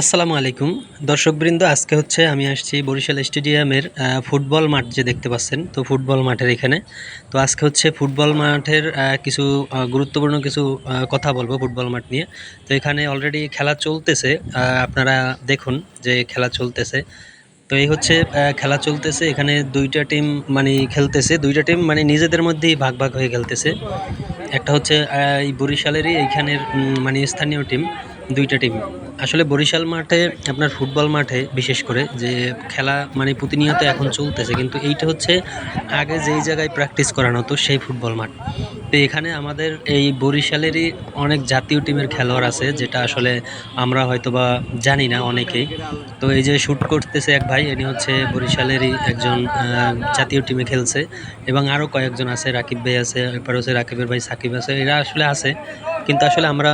আসসালামু আলাইকুম। দর্শকবৃন্দ, আজকে হচ্ছে আমি আসছি বরিশাল স্টেডিয়ামের ফুটবল মাঠ যে দেখতে পাচ্ছেন, তো ফুটবল মাঠের এখানে। তো আজকে হচ্ছে ফুটবল মাঠের কিছু গুরুত্বপূর্ণ কিছু কথা বলব ফুটবল মাঠ নিয়ে। তো এখানে অলরেডি খেলা চলতেছে আপনারা দেখুন যে খেলা চলতেছে। তো এই হচ্ছে খেলা চলতেছে, এখানে দুইটা টিম মানে খেলতেছে, দুইটা টিম মানে নিজেদের মধ্যেই ভাগ ভাগ হয়ে খেলতেছে। একটা হচ্ছে এই বরিশালেরই এইখানের মানে স্থানীয় টিম দুইটা টিম আসলে বরিশাল মাঠে, আপনার ফুটবল মাঠে বিশেষ করে যে খেলা মানে প্রতিনিয়ত এখন চলতেছে, কিন্তু এইটা হচ্ছে আগে যেই জায়গায় প্র্যাকটিস করানো হতো সেই ফুটবল মাঠ। তো এখানে আমাদের এই বরিশালেরই অনেক জাতীয় টিমের খেলোয়াড় আছে, যেটা আসলে আমরা হয়তো বা জানি না অনেকেই। তো এই যে শ্যুট করতেছে এক ভাই, ইনি হচ্ছে বরিশালেরই একজন জাতীয় টিমে খেলছে। এবং আরও কয়েকজন আছে, রাকিব ভাই আছে, এরপর হচ্ছে রাকিবের ভাই সাকিব আছে, এরা আসলে আছে। কিন্তু আসলে আমরা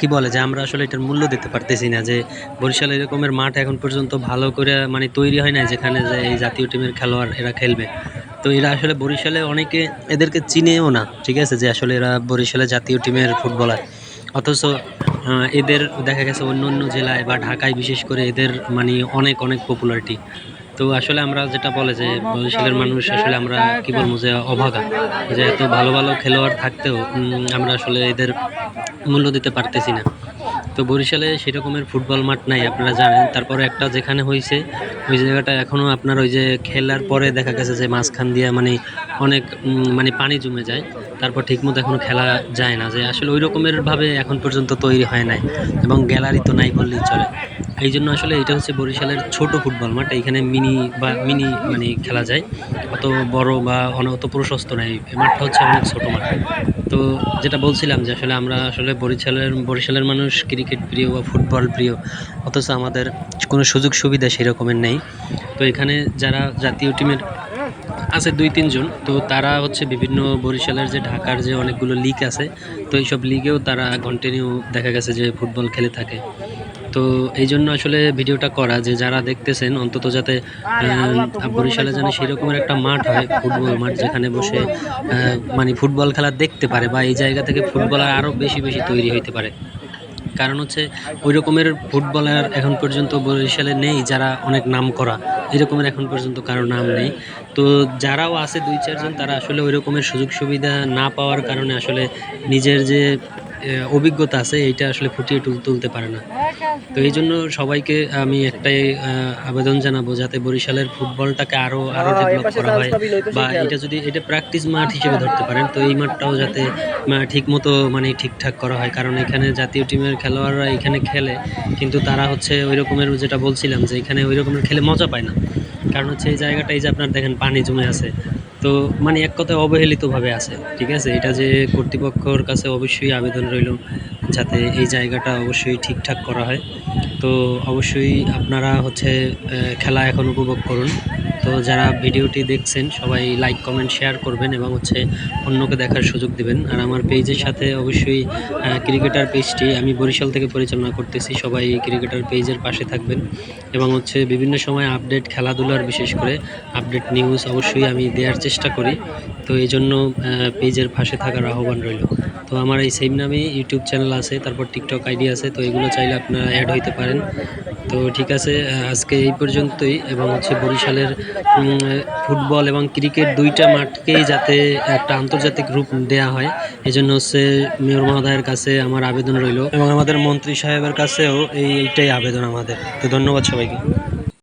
কি বলে যে আমরা আসলে এটার মূল্য দিতে পারতেছি না যে বরিশাল এরকমের মাঠ এখন পর্যন্ত ভালো করে মানে তৈরি হয় না যেখানে যে এই জাতীয় টিমের খেলোয়াড় এরা খেলবে। তো এরা আসলে বরিশালে অনেকে এদেরকে চিনেও না, ঠিক আছে? যে আসলে এরা বরিশালে জাতীয় টিমের ফুটবলার। অথচ এদের দেখা গেছে অন্য অন্য জেলায় বা ঢাকায় বিশেষ করে এদের মানে অনেক অনেক পপুলারিটি তো আসলে আমরা যেটা বলে যে বরিশালের মানুষ আসলে আমরা কি বলব যে অভাগা যে এত ভালো ভালো খেলোয়াড় থাকতেও আমরা আসলে এদের মূল্য দিতে পারতেছি না। তো বরিশালে সেরকমের ফুটবল মাঠ নাই, আপনারা জানেন। তারপরে একটা যেখানে হয়েছে ওই জায়গাটা এখনও আপনার ওই যে খেলার পরে দেখা গেছে যে মাঝখান দিয়ে মানে অনেক মানে পানি জমে যায়। তারপর ঠিকমতো এখনও খেলা যায় না, যে আসলে ওই রকমের ভাবে এখন পর্যন্ত তৈরি হয় নাই এবং গ্যালারি তো নাই বললেই চলে। এই জন্য আসলে এটা হচ্ছে বরিশালের ছোট ফুটবল মাঠ, এইখানে মিনি বা মিনি মানে খেলা যায়। অত বড় বা অত প্রশস্ত নাই মাঠটা হচ্ছে অনেক ছোট মাঠ। তো যেটা বলছিলাম যে আসলে আমরা আসলে বরিশালের বরিশালের মানুষ ক্রিকেট প্রিয় বা ফুটবল প্রিয়, অথচ আমাদের কোনো সুযোগ সুবিধা সেরকমের নেই। তো এখানে যারা জাতীয় টিমের আছে দুই তিনজন তো তারা হচ্ছে বিভিন্ন বরিশালের যে ঢাকার যে অনেকগুলো লিগ আছে তো এইসব লিগেও তারা কন্টিনিউ দেখা গেছে যে ফুটবল খেলে থাকে। তো এই জন্য আসলে ভিডিওটা করা যে যারা দেখতেছেন অন্তত যাতে বরিশালে যেন সেরকমের একটা মাঠ হয় ফুটবল মাঠ যেখানে বসে মানে ফুটবল খেলা দেখতে পারে বা এই জায়গা থেকে ফুটবলার আরও বেশি বেশি তৈরি হইতে পারে। কারণ হচ্ছে ওই রকমের ফুটবলার এখন পর্যন্ত বরিশালে নেই যারা অনেক নাম করা এরকমের এখন পর্যন্ত কারও নাম নেই। তো যারাও আছে দুই, চারজন, তারা আসলে ওই রকমের সুযোগ সুবিধা না পাওয়ার কারণে আসলে নিজের যে অভিজ্ঞতা আছে এইটা আসলে ফুটিয়ে তুল- তুলতে পারে না। তো এই জন্য সবাইকে আমি একটাই আবেদন জানাব যাতে বরিশালের ফুটবলটাকে আরও আরও ডেভেলপ করা হয়। বা এটা যদি এটা প্র্যাকটিস মাঠ হিসেবে ধরতে পারেন তো এই মাঠটাও যাতে ঠিক মতো মানে ঠিকঠাক করা হয়। কারণ এখানে জাতীয় টিমের খেলোয়াড়রা এখানে খেলে কিন্তু তারা হচ্ছে ওই রকমের যেটা বলছিলাম যে এখানে ওই রকমের খেলে মজা পায় না। কারণ হচ্ছে এই জায়গাটা এই যে আপনার দেখেন পানি জমে আছে। তো মানে এক কথায় অবহেলিতভাবে আছে, ঠিক আছে? এটা যে কর্তৃপক্ষর কাছে অবশ্যই আবেদন রইল যাতে এই জায়গাটা অবশ্যই ঠিকঠাক করা হয়। তো অবশ্যই আপনারা হচ্ছে খেলা এখন উপভোগ করুন। তো যারা ভিডিওটি দেখছেন, সবাই লাইক কমেন্ট শেয়ার করবেন এবং হচ্ছে অন্যকে দেখার সুযোগ দিবেন। আর আমার পেজের সাথে অবশ্যই ক্রিকেটার পেজটি আমি বরিশাল থেকে পরিচালনা করতেছি, সবাই ক্রিকেটার পেজের পাশে থাকবেন। এবং হচ্ছে বিভিন্ন সময় আপডেট খেলাধুলার বিশেষ করে আপডেট নিউজ অবশ্যই আমি দেওয়ার চেষ্টা করি। তো এই জন্য পেজের পাশে থাকার আহ্বান রইল। তো আমার এই সেম নামে ইউটিউব চ্যানেল আছে, তারপর টিকটক আইডি আছে, তো এগুলো চাইলে আপনারা অ্যাড হইতে পারেন। তো ঠিক আছে, আজকে এই পর্যন্তই এবং হচ্ছে বরিশালের ফুটবল এবং ক্রিকেট দুইটা মাঠকেই যাতে একটা আন্তর্জাতিক রূপ দেয়া হয় এই জন্য হচ্ছে মেয়র মহোদয়ের কাছে আমার আবেদন রইল এবং আমাদের মন্ত্রী সাহেবের কাছেও এই, এইটাই আবেদন আমাদের। তো ধন্যবাদ সবাইকে।